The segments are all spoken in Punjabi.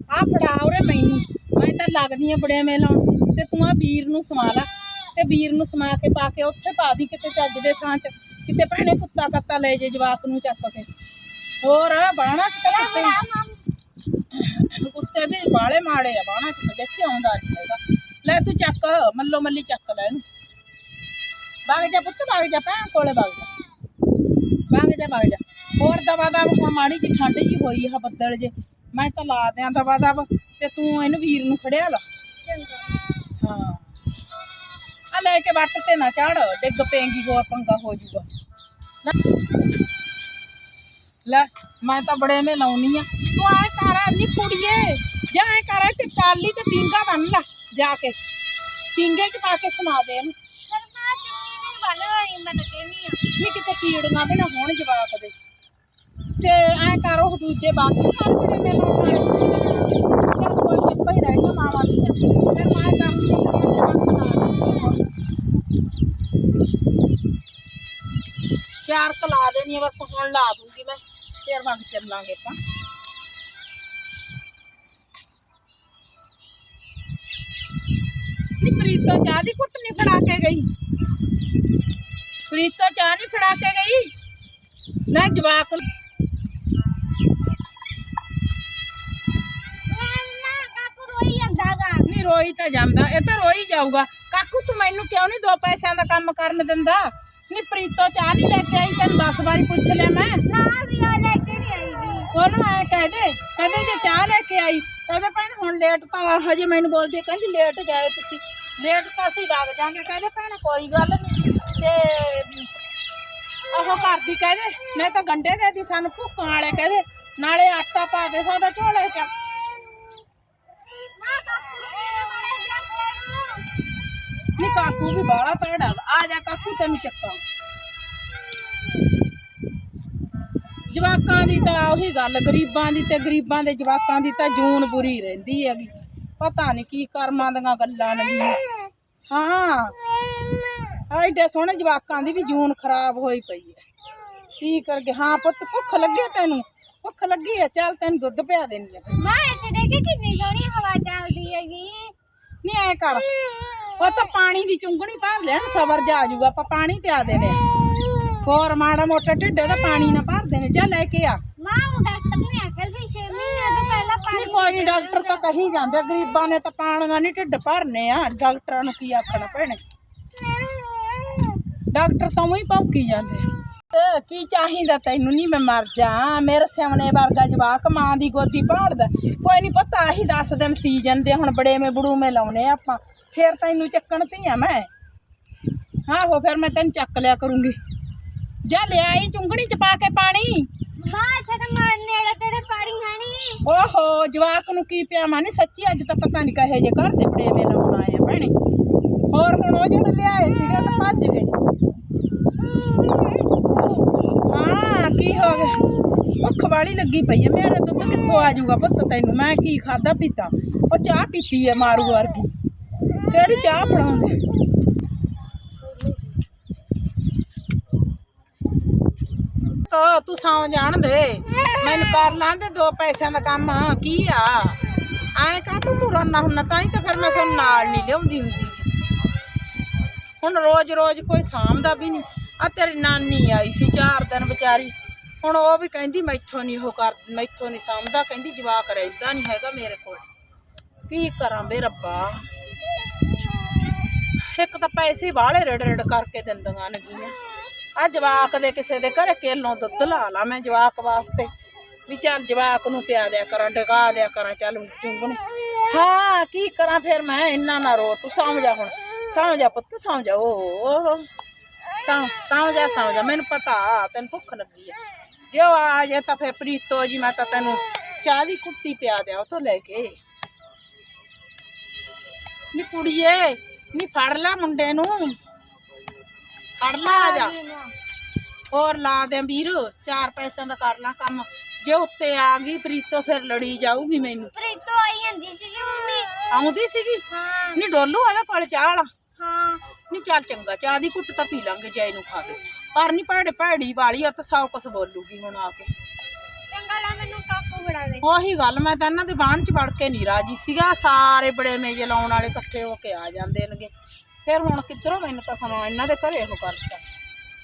ਆ ਫੜਾ ਉਰੇ ਮੈਨੂੰ। ਮੈਂ ਤਾਂ ਲੱਗਦੀ ਆ ਬੜੇ ਮੇਲਾਂ ਤੇ ਤੂੰ ਆ ਵੀਰ ਨੂੰ ਸਮਾ ਲਾ। ਤੇ ਵੀਰ ਨੂੰ ਸਮਾ ਕੇ ਪਾ ਕੇ ਉੱਥੇ ਪਾ ਦੀ ਕਿਤੇ ਚੱਜ ਦੇ ਥਾਂ 'ਚ। ਕਿਤੇ ਭੈਣੇ ਕੁੱਤਾ ਕੱਤਾ ਲੈ ਜੇ ਜਵਾਕ ਨੂੰ ਚੱਕ ਕੇ। ਹੋਰ ਬਾਣਾ 'ਚ ਤਾਂ ਕੁੱਤੇ। ਕੁੱਤੇ ਵੀ ਬਾਲੇ ਮਾੜੇ ਆ ਬਾਣਾ 'ਚ ਤਾਂ ਦੇਖੀ ਆਉਂਦਾ ਨਹੀਂ ਹੈਗਾ। ਲੈ ਤੂੰ ਚੱਕ, ਮੱਲੋ ਮੱਲੀ ਚੱਕ ਲੈ ਇਹਨੂੰ। ਵਗ ਜਾ ਪੁੱਤ ਵਗ ਜਾ, ਭੈਣ ਕੋਲੇ ਵਗ ਜਾ। ਵਗ ਜਾ ਵਗ ਜਾ। ਹੋਰ ਦਵਾ ਦਵਾ ਮਾੜੀ ਜੀ ਠੰਡ ਜੀ ਹੋਈ ਆ ਬੱਦਲ ਜੇ। ਮੈਂ ਤਾਂ ਲਾ ਦਿਆਂ ਦਵਾ ਦਵ ਤੇ ਤੂੰ ਇਹਨੂੰ ਵੀਰ ਨੂੰ ਫੜਿਆ ਲਾ। ਹਾਂ। ਆ ਲੈ ਕੇ ਵੱਟ ਤੇ ਨਾ ਚੜ ਡਿੱਗ ਪੈਂਗੀ ਹੋਰ ਪੰਗਾ ਹੋ ਜਾਊਗਾ। ਲੈ- ਮੈਂ ਤਾਂ ਬੜੇ ਮੇ ਲਾਉਣੀ ਆ। ਤੂੰ ਆਏ ਕਰ ਨਹੀਂ ਕੁੜੀਏ ਜਾ ਐ ਕਰ ਤੇ ਟਾਲੀ ਤੇ ਪਿੰਗਾ ਬੰਨ ਲਾ ਜਾ ਕੇ। ਪਿੰਗੇ ਚ ਪਾ ਕੇ ਸੁਣਾ ਦੇ ਇਹਨੂੰ। ਨਹੀਂ ਕਿਤੇ ਕੀੜੀਆਂ ਵੀ ਨਾ ਹੋਣ ਜਵਾਕ ਦੇ। ਤੇ ਐ ਕਰ ਉਹ ਦੂਜੇ ਬਾਕੀ ਸਾਰੇ ਬੜੇ ਮੇ ਲਾਉਣ ਵਾਲੇ ਚੱਲ ਕੋਈ ਨੀ, ਆਪਾਂ ਹੀ ਰਹਿ ਗਿਆ ਮਾਵਾਂ ਦੀਆਂ ਫਿਰ ਮੈਂ ਕਰਦੀ ਚਾਰ ਕੁ ਲਾ ਦੇਣੀ ਆ ਬਸ ਹੁਣ ਲਾ ਦੂੰਗੀ ਮੈਂ ਫਿਰ ਵਗ ਚੱਲਾਂਗੇ ਆਪਾਂ। ਨੀ ਪ੍ਰੀਤੋ ਚਾਹ ਦੀ ਕੁੱਟ ਨਹੀਂ ਫੜਾ ਕੇ ਗਈ। ਪ੍ਰੀਤੋ ਚਾਹ ਨਹੀਂ ਫੜਾ ਕੇ ਗਈ। ਲੈ ਜਵਾਕ ਨੂੰ- ਨਹੀਂ ਰੋਈ ਤਾਂ ਜਾਂਦਾ ਇਹ ਤਾਂ ਰੋਈ ਜਾਊਗਾ। ਕਾਕੂ ਤੂੰ ਮੈਨੂੰ ਕਿਉਂ ਨਹੀਂ ਦੋ ਪੈਸਿਆਂ ਦਾ ਕੰਮ ਕਰਨ ਦਿੰਦਾ? ਨਹੀਂ ਪ੍ਰੀਤੋ ਚਾਹ ਨਹੀਂ ਲੈ ਕੇ ਆਈ ਤੈਨੂੰ 10 ਵਾਰੀ ਪੁੱਛ ਲਿਆ ਮੈਂ। ਉਹਨੂੰ ਐ ਕਹਿ ਦੇ ਕਹਿੰਦੇ ਜੇ ਚਾਹ ਲੈ ਕੇ ਆਈ ਕਹਿੰਦੇ ਭੈਣ ਹੁਣ ਲੇਟ ਤਾਂ ਹਜੇ ਮੈਨੂੰ ਬੋਲਦੀ ਹੈ, ਕਹਿੰਦੀ ਲੇਟ ਜਾਏ ਤੁਸੀਂ। ਲੇਟ ਤਾਂ ਅਸੀਂ ਵਗ ਜਾਾਂਗੇ ਕਹਿੰਦੇ ਭੈਣ ਕੋਈ ਗੱਲ ਨਹੀਂ ਤੇ ਉਹ ਕਰਦੀ ਕਹਿੰਦੇ ਨਹੀਂ ਤਾਂ ਗੰਡੇ ਦੇ ਦੀ ਸਾਨੂੰ ਭੁੱਕਾਂ ਵਾਲੇ ਕਹਿੰਦੇ ਨਾਲੇ ਆਟਾ ਪਾ ਦੇ ਸਾਡਾ ਝੋਲੇ ਚ। ਕਾਕੂ ਵੀ ਬਾਹਲਾ ਭੈੜਾ ਵਾ। ਆ ਜਾ ਕਾਕੂ ਤੈਨੂੰ ਚੱਕਾਂ। ਜਵਾਕਾਂ ਦੀ ਤਾਂ ਉਹੀ ਗੱਲ ਗਰੀਬਾਂ ਦੀ ਤੇ ਗਰੀਬਾਂ ਦੇ ਜਵਾਕਾਂ ਦੀ ਤਾਂ ਜੂਨ ਬੁਰੀ ਰਹਿੰਦੀ ਹੈਗੀ। ਪਤਾ ਨਹੀਂ ਕੀ ਕਰਮਾਂ ਦੀਆਂ ਗੱਲਾਂ ਨਗੀਆਂ ਹਾਂ। ਐਡੇ ਸੋਹਣੇ ਜਵਾਕਾਂ ਦੀ ਵੀ ਜੂਨ ਖਰਾਬ ਹੋਈ ਪਈ ਹੈ। ਕੀ ਕਰਗੇ? ਹਾਂ ਪੁੱਤ ਭੁੱਖ ਲੱਗੀ ਤੈਨੂੰ? ਭੁੱਖ ਲੱਗੀ ਹੈ? ਚੱਲ ਤੈਨੂੰ ਦੁੱਧ ਪਿਆ ਦੇਣੀ ਆ ਨਹੀਂ ਐ ਕਰ। ਉਹ ਤਾਂ ਪਾਣੀ ਦੀ ਚੁੰਗਣੀ ਭਰ ਲੈਣ ਸਬਰ ਜਾ ਆ ਜਾਊਗਾ ਆਪਾਂ ਪਾਣੀ ਪਿਆ ਦੇਣੇ। ਹੋਰ ਮਾੜਾ ਮੋਟਾ ਢਿੱਡੇ ਦਾ ਪਾਣੀ ਨਾ ਭਰ ਦੇਣੇ ਜਾ ਲੈ ਕੇ ਆ। ਨਹੀਂ ਕੋਈ ਨਹੀਂ ਡਾਕਟਰ ਤਾਂ ਕਹੀ ਜਾਂਦੇ ਗਰੀਬਾਂ ਨੇ ਤਾਂ ਪਾਣੀਆਂ ਨਹੀਂ ਢਿੱਡ ਭਰਨੇ ਆ ਡਾਕਟਰਾਂ ਨੂੰ ਕੀ ਆਖਣਾ ਭੈਣੇ। ਡਾਕਟਰ ਤਾਂ ਉਹੀ ਭੌਂਕੀ ਜਾਂਦੇ ਕੀ ਚਾਹੀਦਾ ਤੈਨੂੰ? ਨਹੀਂ ਮੈਂ ਮਰ ਜਾ ਮੇਰੇ ਸਿਵਨੇ ਵਰਗਾ ਜਵਾਕ ਮਾਂ ਦੀ ਗੋਦੀ ਭਾਲਦਾ। ਕੋਈ ਨਹੀਂ ਪਤਾ ਆਹੀ 10 ਦਿਨ ਸੀ ਜਾਂਦੇ ਹੁਣ ਬੜੇ ਮੇ ਬੜੂ ਮੇ ਲਾਉਨੇ ਆਪਾਂ। ਫੇਰ ਤੈਨੂੰ ਚੱਕਣ ਤੇ ਆ ਮੈਂ। ਆਹੋ ਫਿਰ ਮੈਂ ਤੈਨੂੰ ਚੱਕ ਲਿਆ ਕਰੂੰਗੀ। ਜਾ ਲਿਆਈ ਚੁੰਗਣੀ ਚ ਪਾ ਕੇ ਪਾਣੀ। ਓਹੋ ਜਵਾਕ ਨੂੰ ਕੀ ਪਿਆ ਮਾਨੀ ਸੱਚੀ ਅੱਜ ਤਾਂ ਪਤਾ ਨਹੀਂ ਕਹੇ ਜੇ ਘਰ ਦੇ ਬੜੇ ਮੇ ਲਾਉਣ ਆਏ ਆ ਭੈਣੇ। ਹੋਰ ਹੁਣ ਉਹ ਜਿਹੜੇ ਲਿਆਏ ਸੀਗੇ ਤਾਂ ਭੱਜ ਗਏ ਹਾਂ ਕੀ ਹੋ ਗਿਆ? ਭੁੱਖ ਵਾਲੀ ਲੱਗੀ ਪਈ ਹੈ ਮੇਰਾ ਦੁੱਧ ਕਿੱਥੋਂ ਆ ਜਾਊਗਾ ਪੁੱਤ ਤੈਨੂੰ? ਮੈਂ ਕੀ ਖਾਦਾ ਪੀਤਾ? ਉਹ ਚਾਹ ਪੀਤੀ ਹੈ ਮਾਰੂ ਵਰਗੀ। ਕਿਹੜੀ ਚਾਹ ਬਣਾਉਂਦੇ? ਤੋ, ਤੂੰ ਸੌਂ ਜਾਣ ਦੇ। ਮੈਨੂੰ ਕਰ ਲਾਂਦੇ ਦੋ ਪੈਸਿਆਂ ਦਾ ਕੰਮ। ਕੀ ਆ? ਐਂ ਕਾ ਤੂੰ ਤੂੰ ਰੋਣਾ ਹੁੰਨਾ? ਤਾਂ ਹੀ ਤਾਂ ਫਿਰ ਮੈਂ ਸਾਨੂੰ ਨਾਲ ਨਹੀਂ ਲਿਆਉਂਦੀ ਹੁੰਦੀ। ਹੁਣ ਰੋਜ਼ ਰੋਜ਼ ਕੋਈ ਸਾਂਭਦਾ ਵੀ ਨਹੀਂ। ਆ ਤੇਰੀ ਨਾਨੀ ਆਈ ਸੀ ਚਾਰ ਦਿਨ ਵਿਚਾਰੀ। ਹੁਣ ਉਹ ਵੀ ਕਹਿੰਦੀ ਮੈਥੋਂ ਨਹੀਂ ਉਹ ਕਰ, ਮੈਥੋਂ ਨਹੀਂ ਸਾਂਭਦਾ ਕਹਿੰਦੀ ਜਵਾਕ ਰਹਿੰਦਾ ਨਹੀਂ ਹੈਗਾ ਮੇਰੇ ਕੋਲ। ਕੀ ਕਰਾਂ ਬੇ ਰੱਬਾ? ਇੱਕ ਤਾਂ ਪੈਸੇ ਵਾਲੇ ਰੜ ਰੜ ਕਰਕੇ ਦਿੰਦੀਆਂ ਨਗੀਆਂ ਆ ਜਵਾਕ ਦੇ ਕਿਸੇ ਦੇ ਘਰੇ ਕੇਲੋਂ ਦੁੱਧ ਲਾ ਲਾ ਮੈਂ ਜਵਾਕ ਵਾਸਤੇ। ਵੀ ਚੱਲ ਜਵਾਕ ਨੂੰ ਪਿਆ ਦਿਆ ਕਰਾਂ, ਡਗਾ ਦਿਆ ਕਰਾਂ, ਚੱਲ ਚੁੰਗਣੀ। ਹਾਂ, ਕੀ ਕਰਾਂ ਫਿਰ ਮੈਂ? ਇੰਨਾ ਨਾ ਰੋ, ਤੂੰ ਸੌਂ ਜਾ ਹੁਣ। ਸੌਂ ਜਾ ਪੁੱਤ ਸੌਂ ਜਾ। ਓ ਸੌਂ ਸੌਂ ਜਾ ਸੌਂ ਜਾ। ਮੈਨੂੰ ਪਤਾ, ਤੈਨੂੰ ਭੁੱਖ ਲੱਗੀ ਆ। ਜੇ ਉਹ ਆ ਜੇ ਤਾਂ ਫਿਰ ਪ੍ਰੀਤੋ ਜੀ ਮੈਂ ਤਾਂ ਤੈਨੂੰ ਚਾਹ ਦੀ ਕੁੱਟੀ ਪਿਆ ਦਿਆਂ ਉਹ ਤੋਂ ਲੈ ਕੇ ਨੀ ਕੁੜੀਏ ਨੀ ਫੜ ਲੈ ਮੁੰਡੇ ਨੂੰ ਫੜ ਲੈ ਆ ਜਾ ਹੋਰ ਲਾ ਦੇ ਵੀਰ ਚਾਰ ਪੈਸਿਆਂ ਦਾ ਕਰ ਲਾ ਕੰਮ ਜੇ ਉੱਤੇ ਆ ਗਈ ਪ੍ਰੀਤੋ ਫਿਰ ਲੜੀ ਜਾਊਗੀ ਮੈਨੂੰ ਆਉਂਦੀ ਸੀਗੀ ਨੀ ਡੋਲੂ ਇਹਦੇ ਕੋਲ ਚਾਹ ਵਾਲਾ ਨੀ ਚੱਲ ਚੰਗਾ ਚਾਹ ਦੀ ਕੁੱਟ ਤਾਂ ਪੀ ਲਾਂਗੇ ਜੈ ਨੂੰ ਖਾ ਕੇ। ਪਰ ਨੀ ਭੈੜੇ ਭੈੜੀ ਵਾਲੀ ਆ ਤਾਂ ਸੌ ਕੁਛ ਬੋਲੂਗੀ ਹੁਣ ਆ ਕੇ। ਚੰਗਾ ਲਾ ਮੈਨੂੰ ਕਾਕੂ ਫੜਾ ਦੇ। ਉਹੀ ਗੱਲ ਮੈਂ ਤਾਂ ਇਹਨਾਂ ਦੇ ਬਾਣ ਚ ਵੜ ਕੇ ਨਹੀਂ ਰਾਜੀ ਸੀਗਾ। ਸਾਰੇ ਬੜੇ ਮੇਜ ਲਾਉਣ ਵਾਲੇ ਇਕੱਠੇ ਹੋ ਕੇ ਆ ਜਾਂਦੇ ਨੇਗੇ। ਫਿਰ ਹੁਣ ਕਿੱਧਰੋਂ ਮੈਨੂੰ ਤਾਂ ਸਮਾਂ ਇਹਨਾਂ ਦੇ ਘਰੇ ਉਹ ਕਰਤਾ।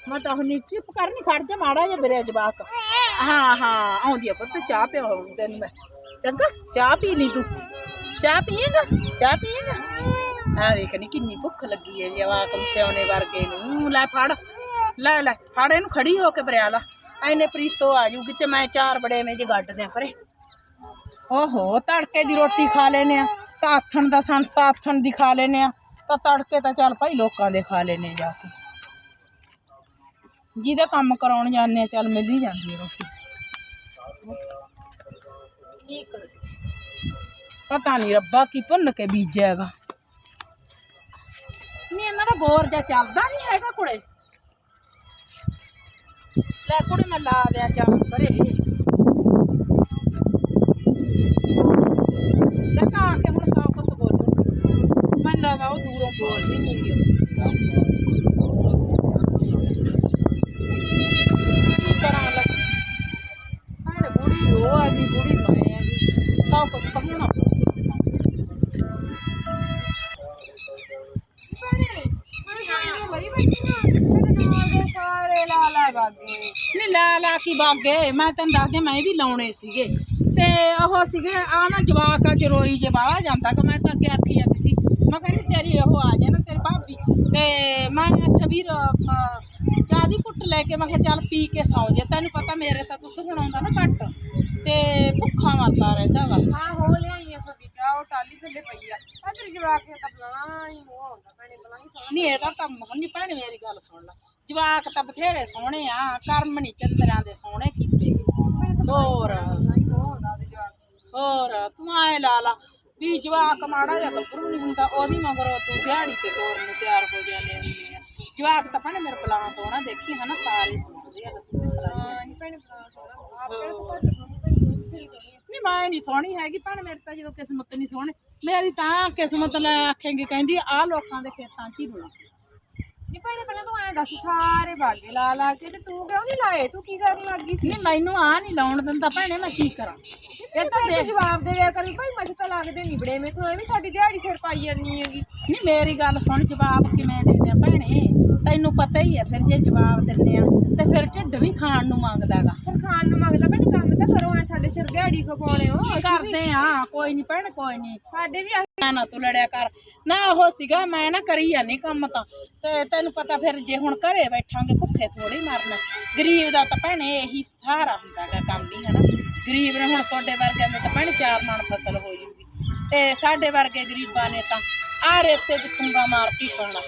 ਮੈਂ ਤਾਂ ਹੁਣ ਨੀਚੇ ਕਰਨੀ ਖੜ ਜਾ ਮਾੜਾ ਜਿਹਾ ਮੇਰੇ ਜਵਾਕ। ਹਾਂ ਹਾਂ ਆਉਂਦੀ ਆ ਪੁੱਤ ਚਾਹ ਪਿਓ ਤੈਨੂੰ ਮੈਂ। ਚੰਗਾ ਚਾਹ ਪੀ ਲਈ ਤੂੰ। ਚਾਹ ਪੀਏਗਾ? ਚਾਹ ਪੀਏਗਾ? ਆ ਵੇਖ ਨੀ ਕਿੰਨੀ ਭੁੱਖ ਲੱਗੀ ਹੈ ਜਵਾਕ ਸਿਆਉਣੇ ਵਰਗੇ ਨੂੰ। ਲੈ ਫੜ, ਲੈ ਲੈ, ਫੜ ਇਹਨੂੰ ਖੜੀ ਹੋ ਕੇ ਬਰਿਆ ਲਾ ਐਨੇ ਪ੍ਰੀਤੋ ਆ ਜੂਗੀ ਤੇ ਮੈਂ ਚਾਰ ਬੜੇ ਮੇਜ ਗੱਡ ਦਿਆਂ ਪਰੇ। ਓਹੋ, ਤੜਕੇ ਦੀ ਰੋਟੀ ਖਾ ਲੈਨੇ ਆ। ਤਾਂ ਆਥਣ ਦਾ ਸੰਸਾ ਆਥਣ ਦੀ ਖਾ ਲੈਨੇ ਆ। ਤਾਂ ਤੜਕੇ ਤਾਂ ਚੱਲ ਭਾਈ ਲੋਕਾਂ ਦੇ ਖਾ ਲੈਨੇ ਜਾ ਕੇ। ਜਿਹਦਾ ਕੰਮ ਕਰਾਉਣ ਜਾਂਦੇ ਆ, ਚੱਲ ਮਿਲ ਹੀ ਜਾਂਦੀ ਆ ਰੋਟੀ। ਕੀ ਕਰੇ ਪਤਾ ਨਹੀਂ ਰੱਬਾ ਕੀ ਭੁੰਨ ਕੇ ਬੀਜਿਆ ਹੈਗਾ ਨਹੀਂ ਇਹਨਾਂ ਦਾ ਬੋਰ ਜਾਂ ਚੱਲਦਾ ਨਹੀਂ ਹੈਗਾ ਕੁੜੇ ਲੈ ਕੁੜੇ ਮੈਂ ਲਾ ਦਿਆਂ ਚਾਹ ਪਰੇ ਲੱਗਾ ਆ ਕੇ ਹੁਣ ਸਭ ਕੁਝ ਬੋਲੂ ਮੈਨੂੰ ਲੱਗਦਾ ਉਹ ਦੂਰੋਂ ਬੋਲਦੀ ਹੁੰਦੀ ਆ ਕੀ ਕਰਾਂ ਲੈ ਭੈਣ ਬੁੜੀ ਉਹ ਆ ਗਈ ਬੁੜੀ ਮੈਂ ਆ ਗਈ ਸਭ ਕੁਝ ਕਹਣਾ ਲਾ ਲਾ ਕੀ ਬਾਗੇ। ਮੈਂ ਤੈਨੂੰ ਦੱਸਦੇ ਮੈਂ ਵੀ ਲਾਉਣੇ ਸੀਗੇ। ਤੇ ਉਹ ਸੀਗੇ ਆ ਨਾ ਜਵਾਕ ਅੱਜ ਰੋਈ ਜੇ ਬਾਹਲਾ ਜਾਂਦਾ ਕਿ ਮੈਂ ਤਾਂ ਅੱਗੇ ਆਖੀ ਜਾਂਦੀ ਸੀ। ਮੈਂ ਕਹਿੰਦੀ ਤੇਰੀ ਉਹ ਆ ਜਾਏ ਨਾ ਤੇਰੀ ਭਾਬੀ। ਤੇ ਮੈਂ ਆਖਿਆ ਵੀਰ ਚਾਹ ਦੀ ਕੁੱਟ ਲੈ ਕੇ। ਮੈਂ ਕਿਹਾ ਚੱਲ ਪੀ ਕੇ ਸੌਂ ਜੇ। ਤੈਨੂੰ ਪਤਾ ਮੇਰੇ ਤਾਂ ਦੁੱਧ ਬਣਾਉਂਦਾ ਨਾ ਘੱਟ। ਤੇ ਭੁੱਖਾ ਮਰਦਾ ਰਹਿੰਦਾ ਵਾ। ਹਾਂ ਹੋ ਲਿਆਈ ਆ ਸਭੀ ਚਾਹ ਉਹ ਟਾਲੀ ਥੱਲੇ ਪਈ ਆ। ਆ ਤੇਰੀ ਜਵਾਕ ਨੇ ਤਾਂ ਬਣਾ ਹੀ ਮੋਹ ਹੁੰਦਾ ਭੈਣੇ ਬਣਾ ਹੀ ਸੋਹਣਾ। ਨਹੀਂ ਇਹਦਾ ਤਾਂ ਨਹੀਂ ਭੈਣੇ ਮੇਰੀ ਗੱਲ ਸੁਣ ਲੈ। ਜਵਾਕ ਤਾਂ ਬਥੇਰੇ ਸੋਹਣੇ ਆ ਕਰਮ ਨਹੀਂ ਚੰਦਰਾਂ ਦੇ ਸੋਹਣੇ ਕੀਤੇ। ਹੋਰ। ਹੋਰ ਤੂੰ ਆਏ ਲਾ ਲਾ ਵੀ ਜਵਾਕ ਮਾੜਾ ਜਿਹਾ ਗੱਭਰੂ ਨਹੀਂ ਹੁੰਦਾ ਉਹਦੀ ਮਗਰੋਂ ਤੂੰ ਦਿਹਾੜੀ ਤੇ ਤੋਰਨ ਨੂੰ ਤਿਆਰ ਹੋ ਜਾਂਦੇ ਹੁੰਦੇ ਆ। ਜਵਾਕ ਤਾਂ ਭੈਣੇ ਮੇਰੇ ਬਲਾ ਸੋਹਣਾ ਦੇਖੀ ਹਨਾ ਸਾਰੇ ਸੁਣਦੇ ਆ ਤੂੰ ਸਰਾਈ ਭੈਣੇ ਸੋਹਣਾ ਆਪ ਕਿਹੜਾ। ਨਹੀਂ ਮੈਂ ਨਹੀਂ ਸੋਹਣੀ ਹੈਗੀ ਭੈਣ ਮੇਰੇ ਤਾਂ ਜਦੋਂ ਕਿਸਮਤ ਨਹੀਂ ਸੋਹਣੀ। ਮੇਰੀ ਤਾਂ ਕਿਸਮਤ ਲੈ ਆਖੇਂਗੇ ਕਹਿੰਦੀ ਆ ਲੋਕਾਂ ਦੇ ਖੇਤਾਂ 'ਚ ਹੀ ਰੁਲਾ। ਨਹੀਂ ਭੈਣੇ ਪਹਿਲਾਂ ਤੂੰ ਐਂ ਦੱਸ ਸਾਰੇ ਬਾਗੇ ਲਾ ਲਾ ਕੇ ਤੇ ਤੂੰ ਕਿਉਂ ਨਹੀਂ ਲਾਏ? ਤੂੰ ਕੀ ਕਰਨ ਲੱਗੀ ਸੀ? ਨਹੀਂ ਮੈਨੂੰ ਆ ਨਹੀਂ ਲਾਉਣ ਦਿੰਦਾ ਭੈਣੇ ਮੈਂ ਕੀ ਕਰਾਂ? ਇਹ ਤਾਂ ਦੇ ਜਵਾਬ ਦੇ ਦਿਆ ਕਰੀ ਭਾਈ ਮੈਨੂੰ ਤਾਂ ਲੱਗਦੇ ਨਹੀਂ ਬੜੇ ਮੈਂ ਤੂੰ ਐਵੇਂ ਸਾਡੀ ਦਿਹਾੜੀ ਸਿਰ ਪਾਈ ਜਾਂਦੀ ਹੈਗੀ। ਨਹੀਂ ਮੇਰੀ ਗੱਲ ਸੁਣ ਜਵਾਬ ਕਿਵੇਂ ਦੇ ਦਿਆਂ ਭੈਣੇ? ਤੈਨੂੰ ਪਤਾ ਹੀ ਹੈ ਫਿਰ ਜੇ ਜਵਾਬ ਦਿੰਦੇ ਆ ਤੇ ਫਿਰ ਢਿੱਡ ਵੀ ਖਾਣ ਨੂੰ ਮੰਗਦਾਗਾ ਫਿਰ ਖਾਣ ਨੂੰ ਮੰਗਦਾ ਭੈਣੇ ਕੰਮ ਤਾਂ ਕਰੋ ਐ ਸਾਡੇ ਸਿਰ ਦਿਹਾੜੀ ਕੋ ਪਾਉਣੇ ਹੋ ਕਰਦੇ ਆ ਕੋਈ ਨਹੀਂ ਭੈਣ ਕੋਈ ਨਹੀਂ ਸਾਡੇ ਵੀ ਆਹ ਨਾ ਨਾ ਤੂੰ ਲੜਿਆ ਕਰ। ਨਾ ਉਹ ਸੀਗਾ ਮੈਂ ਨਾ ਕਰੀ ਜਾਂਦੀ ਕੰਮ ਤਾਂ। ਤੇ ਤੈਨੂੰ ਪਤਾ ਫਿਰ ਜੇ ਹੁਣ ਘਰੇ ਬੈਠਾਂਗੇ ਭੁੱਖੇ ਥੋੜੀ ਮਰਨਾ। ਗਰੀਬ ਦਾ ਤਾਂ ਭੈਣੇ ਇਹੀ ਸਹਾਰਾ ਹੁੰਦਾਗਾ ਕੰਮ ਹੀ ਹਨਾ। ਗਰੀਬ ਨੇ ਹੁਣ ਤੁਹਾਡੇ ਵਰਗਿਆਂ ਦੇ ਤਾਂ ਭੈਣੇ ਚਾਰ ਮਣ ਫਸਲ ਹੋ ਜੂਗੀ। ਤੇ ਸਾਡੇ ਵਰਗੇ ਗਰੀਬਾਂ ਨੇ ਤਾਂ ਆ ਰੇਤੇ 'ਚ ਠੁੰਗਾ ਮਾਰ ਕੇ ਖਾਣਾ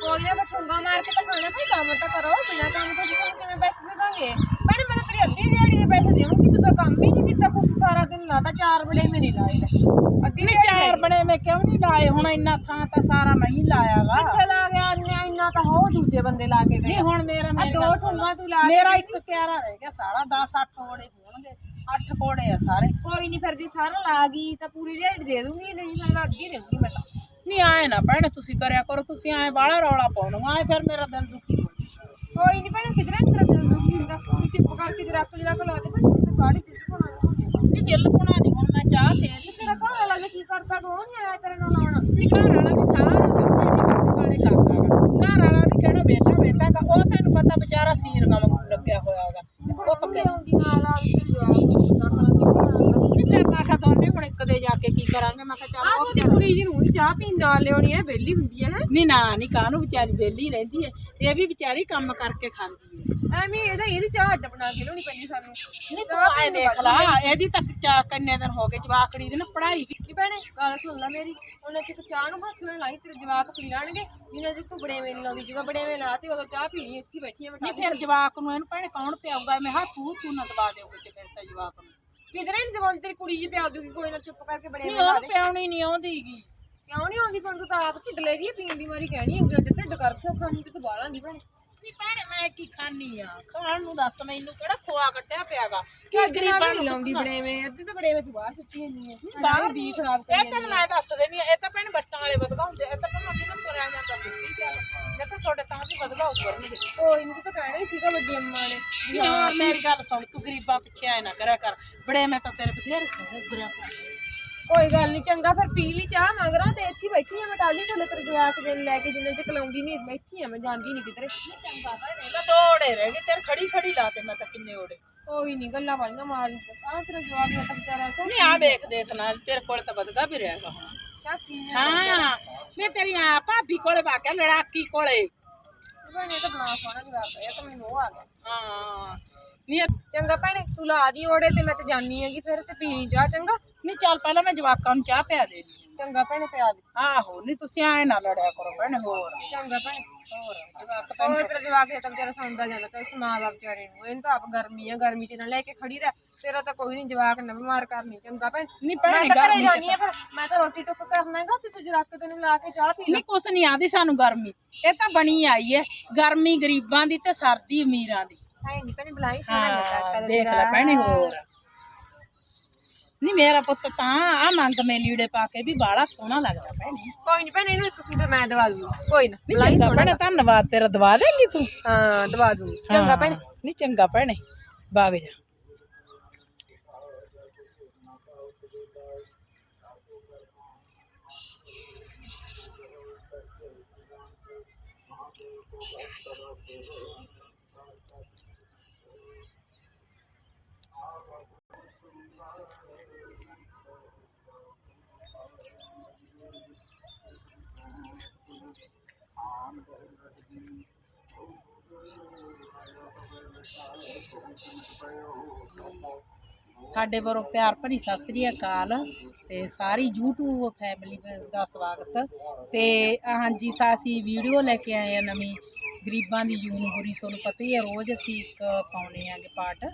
ਕੋਈ ਨਾ ਬਠੂੰਗਾ ਮਾਰ ਕੇ ਤਾਂ ਖਾਣਾ ਭਾਈ ਕੰਮ ਤਾਂ ਕਰੋ ਬਿਨਾ ਕੰਮ ਤੋਂ ਤੁਹਾਨੂੰ ਕਿਵੇਂ ਪੈਸੇ ਦੇ ਦਾਂਗੇ? ਭੈਣੇ ਮੈਂ ਤਾਂ ਤੇਰੀ ਅੱਧੀ ਦਿਹਾੜੀ ਦੇ ਪੈਸੇ ਦੇਵਾਂਗੀ ਤੂੰ ਤਾਂ ਕੰਮ ਹੀ ਨਹੀਂ ਕੀਤਾ ਕੁਛ ਸਾਰਾ ਦਿਨ ਲਾਤਾ ਚਾਰ ਵਜੇ ਮੈਂ ਨਹੀਂ ਲਾਏ ਲੈ। ਅੱਧੀ ਨਹੀਂ ਚਾਰ ਬਣੇ ਮੈਂ ਕਿਉਂ ਨਹੀਂ ਲਾਏ? ਹੁਣ ਇੰਨਾ ਥਾਂ ਤਾਂ ਸਾਰਾ ਮੈਂ ਹੀ ਲਾਇਆਗਾ ਕਿੱਥੇ ਲਾ ਗਿਆ? ਇੰਨਾ ਇੰਨਾ ਤਾਂ ਹੋ ਦੂਜੇ ਬੰਦੇ ਲਾ ਕੇ ਗਏ। ਨਹੀਂ ਹੁਣ ਮੇਰਾ ਆ ਮੇਰੀ ਦੋ ਠੁੰਗਾ। ਤੂੰ ਲਾ ਮੇਰਾ ਇੱਕ ਕਿਆਰਾ ਰਹਿ ਗਿਆ ਸਾਰਾ 10 8 ਕੋੜੇ ਹੋਣਗੇ 8 ਕੋੜੇ ਆ ਸਾਰੇ। ਕੋਈ ਨਹੀਂ ਫਿਰ ਜੇ ਸਾਰਾ ਲਾ ਗਈ ਤਾਂ ਪੂਰੀ ਦਿਹਾੜੀ ਦੇ ਦੂੰਗੀ ਨਹੀਂ ਮੈਂ ਅੱਧੀ ਦੇਵਾਂਗੀ ਮੈਂ ਤਾਂ। ਨਹੀਂ ਆਏ ਨਾ ਭੈਣੇ ਤੁਸੀਂ ਕਰਿਆ ਕਰੋ ਤੁਸੀਂ ਆਏ ਬਾਹਲਾ ਰੌਲਾ ਪਾਉਣਾ ਆਏ ਫਿਰ ਮੇਰਾ ਦਿਲ ਦੁਖੀ ਹੋ ਕੋਈ ਨਹੀਂ ਭੈਣੇ ਕਿਧਰੇ ਤੇਰਾ ਦਿਲ ਦੁਖੀ ਹੁੰਦਾ? ਕੋਈ ਚੁੱਪ ਕਰਕੇ ਜਰਾ ਕੁ ਜਰਾ ਕੁ ਲਾ ਦੇ ਪਰ ਤੂੰ ਬਾੜੀ ਚੀਜ਼ ਕੋਣਾ ਨਹੀਂ ਜਿੱਲ ਪੁਣਾ ਨਹੀਂ ਹੁਣ ਮੈਂ ਚਾਹ ਲਈ। ਤੇਰਾ ਘਰ ਵਾਲਾ ਵੀ ਕੀ ਕਰਦਾ ਕੋ ਨਹੀਂ ਆਇਆ ਤੇਰੇ ਨਾਲ ਲਾਉਣਾ ਨਹੀਂ ਘਰ ਵਾਲਾ ਵੀ ਸਾਰਾ ਕਾਲੇ ਕਰਦਾਗਾ ਘਰ ਵਾਲਾ ਵੀ ਕਿਹੜਾ ਵਿਹਲਾ ਬੈਠਾਗਾ ਉਹ ਤੈਨੂੰ ਪਤਾ ਵਿਚਾਰਾ ਸੀਰਗਾ ਵਾਂਗੂ ਲੱਗਿਆ ਹੋਇਆ ਹੈਗਾ ਉਹ ਪੱਕੇ ਆਉਂਦੀ ਨਾਲ ਆ ਕੇ ਜਵਾਬ ਦਾ ਕਰਾਂ ਦੀ ਕਰਾਂ ਨਹੀਂ ਫਿਰ ਮੈਂ ਕਿਹਾ ਦੋਨੇ ਹੁਣ ਇੱਕ ਦੇ ਜਾ ਕੇ ਕੀ ਕਰਾਂਗੇ? ਮੈਂ ਕਿਹਾ ਚੱਲ ਆਹ ਉਹ ਤੇ ਕੁੜੀ ਜੀ ਨੂੰ ਹੀ ਚਾਹ ਪੀਣ ਨਾਲ ਲਿਆਉਣੀ ਹੈ ਵਿਹਲੀ ਹੁੰਦੀ ਹੈ ਨਾ। ਨਹੀਂ ਨਾ ਨਹੀਂ ਕਾਹਨੂੰ ਵਿਚਾਰੀ ਵਿਹਲੀ ਰਹਿੰਦੀ ਹੈ? ਇਹ ਵੀ ਵਿਚਾਰੀ ਕੰਮ ਕਰਕੇ ਖਾਂਦੀ ਹੈ। ਐਵੇਂ ਇਹਦਾ ਇਹਦੀ ਚਾਹ ਅੱਡ ਬਣਾ ਕੇ ਲਿਆਉਣੀ ਪੈਂਦੀ ਸਾਨੂੰ। ਨਹੀਂ ਤੂੰ ਆਏ ਦੇਖ ਲਾ ਇਹਦੀ ਤਾਂ ਚਾ ਕਿੰਨੇ ਦਿਨ ਹੋ ਗਏ ਜਵਾਕੜੀ ਦੀ ਨਾ ਪੜ੍ਹਾਈ ਵੀ। ਕੀ ਭੈਣੇ ਗੱਲ ਸੁਣ ਲੈ ਮੇਰੀ। ਉਹਨਾਂ ਚ ਚਾਹ ਨੂੰ ਹੱਥ ਨਾਲ ਲਾਈ ਤੇਰੇ ਜਵਾਕ ਪੀ ਲੈਣਗੇ। ਜਿੰਨਾ ਚ ਤੂੰ ਬੜੇ ਵੇਲੇ ਲਾਉਂਦੀ ਜਦੋਂ ਬੜੇ ਵੇਲੇ ਲਾਤੀ ਉਦੋਂ ਚਾਹ ਪੀਣੀ ਇੱਥੇ ਬੈਠੀ ਆ ਨਹੀਂ ਫਿਰ ਜਵਾਕ ਨੂੰ ਇਹਨੂੰ ਭੈਣੇ ਕੌਣ ਪਿਆਊਗਾ? ਮੈਂ ਹੱਥ ਤੂੰ ਤੂੰ ਨਾ ਦਬਾ ਦਿਓ ਕਿਤੇ ਫਿਰ ਤਾਂ ਜਵਾਕ ਨੂੰ। ਕਿਧਰੇ ਨਹੀਂ ਦਵਾਉਂਦੀ ਤੇਰੀ ਕੁੜੀ ਜੀ ਪਿਆ ਦੂਗੀ ਕੋਈ ਨਾ ਚੁੱਪ ਕਰਕੇ ਬੜੇ ਨਹੀਂ ਦੇ। ਪਿਆਉਣੀ ਨਹੀਂ ਆਉਂਦੀਗੀ ਕਿਉਂ ਨਹੀਂ ਆਉਂਦੀ? ਪਰ ਤੂੰ ਆਪ ਢਿੱਡ ਲੈ ਹੈ ਪੀਣ ਦੀ ਮਾਰੀ ਕਹਿਣੀ ਹੈ ਢਿੱਡ ਢਿੱਡ ਕਰ ਖੋ ਖਾਣੀ ਤੇ ਤੂੰ ਬਾਹਰ ਆਂਦੀ ਭੈਣੇ। ਨਹੀਂ ਭੈਣੇ ਮੈਂ ਕੀ ਖਾਣੀ ਆ? ਖਾਣ ਨੂੰ ਦੱਸ ਮੈਨੂੰ ਕਿਹੜਾ ਖੋਆ ਕੱਟਿਆ ਪਿਆਗਾ? ਕੀ ਗਰੀਬਾਂ ਗਰੀਬਾਂ ਨੂੰ ਲਾਉਂਦੀ ਬੜੇ ਵੇ ਅੱਧੇ ਤਾਂ ਬੜੇ ਵੇ ਤੂੰ ਬਾਹਰ ਸੁੱਟੀ ਜਾਂਦੀ ਹੈ ਬਾਹਰ ਵੀ ਖਰਾਬ ਇਹ ਤਾਂ ਮੈਂ ਦੱਸ ਦੇਣੀ ਇਹ ਤਾਂ ਭੈਣੇ ਬੱਟਾਂ ਵਾਲੇ ਵਧਗਾ ਹੁੰਦੇ ਇਹ ਤਾਂ ਨਾ ਤੁਰਿਆ ਜਾਂਦਾ ਚੱਲ ਇਹ ਤਾਂ ਤੁਹਾਡੇ ਤਾਂ ਵੀ ਵਧਗਾ ਉੱਪਰਨਗੇ। ਕੋਈ ਨਹੀਂ ਤੂੰ ਤਾਂ ਕਹਿਣਾ ਹੀ ਸੀਗਾ ਵੱਡੀ ਅੰਮਾ ਨੇ। ਵੀ ਨਹੀਂ ਹਾਂ ਮੇਰੀ ਗੱਲ ਸੁਣ ਤੂੰ ਗਰੀਬਾਂ ਪਿੱਛੇ ਆਏ ਨਾ ਕਰਿਆ ਕਰ। ਬੜੇ ਮੈਂ ਤਾਂ ਤੇਰੇ ਬਥੇਰੇ ਸੋਹਣੇ ਗੁਰਿਆ ਕੋਈ ਗੱਲ ਨਹੀਂ ਚੰਗਾ ਫਿਰ ਪੀ ਲਈ ਚਾਹ ਮੰਗਰਾ ਤੇ ਇੱਥੇ ਹੀ ਬੈਠੀ ਆ ਮੈਂ ਟਾਲੀ ਥੱਲੇ ਤੇਰੇ ਜਵਾਕ ਦੇ ਲੈ ਕੇ ਜਿੰਨੇ ਚ ਕਲਾਉਂਦੀ ਨਹੀਂ ਮੈਂ ਇੱਥੇ ਹੀ ਆ ਮੈਂ ਜਾਂਦੀ ਨਹੀਂ ਕਿਧਰੇ। ਚੰਗਾ ਭੈਣੇ ਤਾਂ ਦੋੜੇ ਰਹਿ ਗਏ ਤੇਰੇ ਖੜੀ ਖੜੀ ਲਾਤੇ ਮੈਂ ਤਾਂ ਕਿੰਨੇ ਓੜੇ ਕੋਈ ਨਹੀਂ ਗੱਲਾਂ ਵਾਲੀਆਂ ਮਾਰ ਆ ਤੇਰਾ ਜਵਾਕ ਮੈਂ ਤਾਂ ਵਿਚਾਰਾ ਚੱਲ ਨਹੀਂ ਆ ਵੇਖ ਦੇਖ ਨਾਲ ਤੇਰੇ ਕੋਲ ਤਾਂ ਵਧਗਾ ਵੀ ਰਹੇਗਾ ਹੁਣ। ਚਾਹ ਪੀ ਹਾਂ ਮੈਂ ਤੇਰੀ ਆ ਭਾਬੀ ਕੋਲੇ ਵਾਕਿਆ ਲੜਾਕੀ ਕੋਲੇ। ਭੈਣੇ ਇਹ ਤਾਂ ਬਣਾ ਸੋਹਣਾ ਜਵਾਕ ਇਹ ਤਾਂ ਮੈਨੂੰ ਉਹ ਆ ਗਿਆ। ਹਾਂ ਨਹੀਂ ਇਹ- ਚੰਗਾ ਭੈਣੇ ਤੂੰ ਲਾ ਦੀ ਓੜੇ ਤੇ ਮੈਂ ਤੇ ਜਾਨੀ ਹੈਗੀ ਫਿਰ ਤੇ ਪੀ ਲਈ ਚਾਹ ਚੰਗਾ। ਨਹੀਂ ਚੱਲ ਪਹਿਲਾਂ ਮੈਂ ਜਵਾਕਾਂ ਨੂੰ ਚਾਹ ਪਿਆ ਦੇਣੀ ਚੰਗਾ ਭੈਣੇ ਪਿਆ ਦੇ। ਆਹੋ ਨਹੀਂ ਤੁਸੀਂ ਐ ਨਾ ਲੜਿਆ ਕਰੋ ਭੈਣੇ ਹੋਰ। ਚੰਗਾ ਭੈਣੇ ਹੋਰ ਜਵਾਕ ਤਾਂ ਹੋਰ ਤੇਰਾ ਜਵਾਕ ਇਹ ਤਾਂ ਵਿਚਾਰਾ ਸੌਂਦਾ ਜਾਂਦਾ ਤੇ ਸਮਾਂ ਦਾ ਵਿਚਾਰੇ ਨੂੰ ਇਹਨੂੰ ਤਾਂ ਆਪ ਗਰਮੀ ਆ ਗਰਮੀ ਚ ਨਾ ਲੈ ਕੇ ਖੜੀ ਰਹਿ ਤੇਰਾ ਤਾਂ ਕੋਈ ਨਹੀਂ ਜਵਾਕ ਨਾ ਬਿਮਾਰ ਕਰਨੀ ਚੰਗਾ ਭੈਣ। ਨਹੀਂ ਮੈਂ ਭੈਣੇ ਤਾਂ ਘਰੇ ਗਰਮੀ ਚ ਜਾਨੀ ਆ ਫਿਰ ਮੈਂ ਤਾਂ ਰੋਟੀ ਟੁੱਕ ਕਰਨਾ ਹੈਗਾ ਤੇ ਤੂੰ ਜਰਾਕ ਤੈਨੂੰ ਲਾ ਕੇ ਚਾਹ ਪੀ ਲੈ। ਨਹੀਂ ਕੁਛ ਨਹੀਂ ਆਦੀ ਸਾਨੂੰ ਗਰਮੀ ਇਹ ਤਾਂ ਬਣੀ ਆਈ ਹੈ ਗਰਮੀ ਗਰੀਬਾਂ ਦੀ ਤੇ ਸਰਦੀ ਅਮੀਰਾਂ ਦੀ। ਹੈ ਨਹੀਂ ਭੈਣੇ ਬੁਲਾਈ ਸੋਹਣਾ ਲੱਗਾ ਹਾਂ ਕਰ ਦੇਖ ਲੈ ਭੈਣੇ ਹੋਰ ਨਹੀਂ ਮੇਰਾ ਪੁੱਤ ਤਾਂ ਆ ਮੰਗ ਮੇ ਲੀੜੇ ਪਾ ਕੇ ਵੀ ਬਾਲਾ ਸੋਹਣਾ ਲੱਗਦਾ ਭੈਣੇ ਕੋਈ ਨਹੀਂ ਭੈਣੇ ਇਹਨੂੰ ਇੱਕ ਸੂਟ ਮੈਂ ਦਵਾ ਦੂੰ ਕੋਈ ਨਾ ਨਹੀਂ ਚੰਗਾ ਭੈਣੇ ਧੰਨਵਾਦ ਤੇਰਾ ਦਵਾ ਦੇਂਗੀ ਤੂੰ ਹਾਂ ਦਵਾ ਦੂੰ ਚੰਗਾ ਭੈਣੇ ਨਹੀਂ ਚੰਗਾ ਭੈਣੇ ਬਾਗ ਜਾ ਸਾਡੇ ਵੱਲੋਂ ਪਿਆਰ ਭਰੀ ਸਤਿ ਸ੍ਰੀ ਅਕਾਲ ਤੇ ਸਾਰੀ YouTube ਫੈਮਿਲੀ ਦਾ ਸਵਾਗਤ। ਤੇ ਹਾਂਜੀ, ਸਾ ਅਸੀਂ ਵੀਡੀਓ ਲੈ ਕੇ ਆਏ ਆ ਨਵੀਂ। ਗਰੀਬਾਂ ਦੀ ਯੂਨਬੁਰੀ ਤੁਹਾਨੂੰ ਪਤਾ ਹੀ ਹੈ ਰੋਜ਼ ਅਸੀਂ ਇੱਕ ਪਾਉਣੇ ਆਗੇ ਪਾਠ।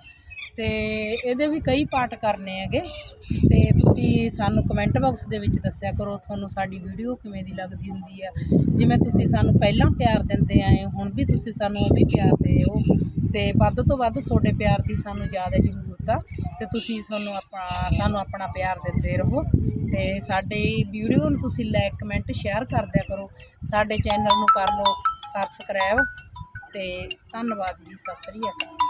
ਤੇ ਇਹਦੇ ਵੀ ਕਈ ਪਾਠ ਕਰਨੇ ਹੈਗੇ। ਤੇ ਤੁਸੀਂ ਸਾਨੂੰ ਕਮੈਂਟ ਬਾਕਸ ਦੇ ਵਿੱਚ ਦੱਸਿਆ ਕਰੋ ਤੁਹਾਨੂੰ ਸਾਡੀ ਵੀਡੀਓ ਕਿਵੇਂ ਦੀ ਲੱਗਦੀ ਹੁੰਦੀ ਆ। ਜਿਵੇਂ ਤੁਸੀਂ ਸਾਨੂੰ ਪਹਿਲਾਂ ਪਿਆਰ ਦਿੰਦੇ ਆਏ ਹੁਣ ਵੀ ਤੁਸੀਂ ਸਾਨੂੰ ਉਹ ਵੀ ਪਿਆਰ ਦਿਓ ਤੇ ਵੱਧ ਤੋਂ ਵੱਧ ਤੁਹਾਡੇ ਪਿਆਰ ਦੀ ਸਾਨੂੰ ਜ਼ਿਆਦਾ ਜ਼ਰੂਰਤ ਆ। ਤੇ ਤੁਸੀਂ ਸਾਨੂੰ ਆਪਣਾ ਸਾਨੂੰ ਆਪਣਾ ਪਿਆਰ ਦਿੰਦੇ ਰਹੋ। ਤੇ ਸਾਡੇ ਵੀਡੀਓ ਨੂੰ ਤੁਸੀਂ ਲਾਈਕ ਕਮੈਂਟ ਸ਼ੇਅਰ ਕਰਦਿਆ ਕਰੋ। ਸਾਡੇ ਚੈਨਲ ਨੂੰ ਕਰ ਲਓ ਸਬਸਕ੍ਰਾਈਬ ਤੇ ਧੰਨਵਾਦ ਜੀ, ਸਤਿ ਸ੍ਰੀ ਅਕਾਲ।